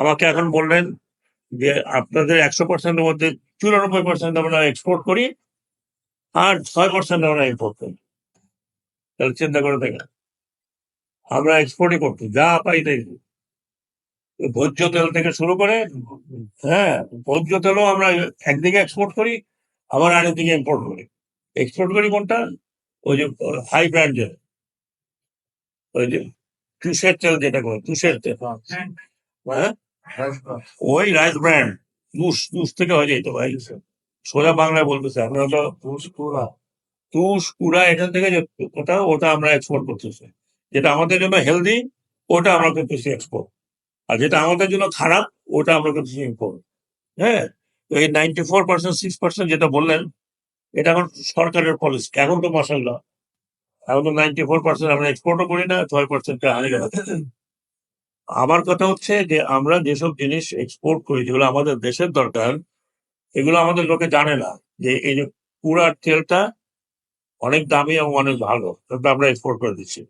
আমাকে এখন বললেন যে আপনাদের একশো পার্সেন্টের মধ্যে চুরানব্বই পার্সেন্ট আমরা এক্সপোর্ট করি আর ছয় পার্সেন্ট আমরা ইম্পোর্ট করি। তাহলে চিন্তা করে দেখেন আমরা এক্সপোর্টই করছি যা পাই তাই ভোজ্য তেল থেকে শুরু করে হ্যাঁ ভোজ্য তেলও আমরা একদিকে এক্সপোর্ট করি আবার আরেকদিকে ইম্পোর্ট করি। এক্সপোর্ট করি কোনটা? ওই যে হাই ব্র্যান্ডের ওই যে তুষের তেল যেটা করে তুষের তেল। হ্যাঁ? ওই রাইস ব্র্যান্ড। তুষ তুষ থেকে হয়ে যেত ভাই। সোজা বাংলায় বলতেছে আমরা তো তুষ কুড়া এখান থেকে ওটা ওটা আমরা এক্সপোর্ট করতেছি। যেটা আমাদের জন্য হেলদি ওটা আমরা করতেছি এক্সপোর্ট আর যেটা আমাদের জন্য খারাপ ওটা আমরা করতেছি ইম্পোর্ট হ্যাঁ? এই ninety four percent six percent যেটা বললেন এটা এখন সরকারের পলিসি এখন তো মশাল্লা এখন তো নাইনটি ফোর পার্সেন্ট আমরা এক্সপোর্টও করি না ছয় পার্সেন্ট হানি গেল। আমার কথা হচ্ছে যে, আমরা যেসব জিনিস এক্সপোর্ট করি, যেগুলো আমাদের দেশের দরকার, এগুলো আমাদের লোকে জানে না যে, এই যে পুরা তেলটা অনেক দামি এবং অনেক ভালো আমরা এক্সপোর্ট করে দিচ্ছি।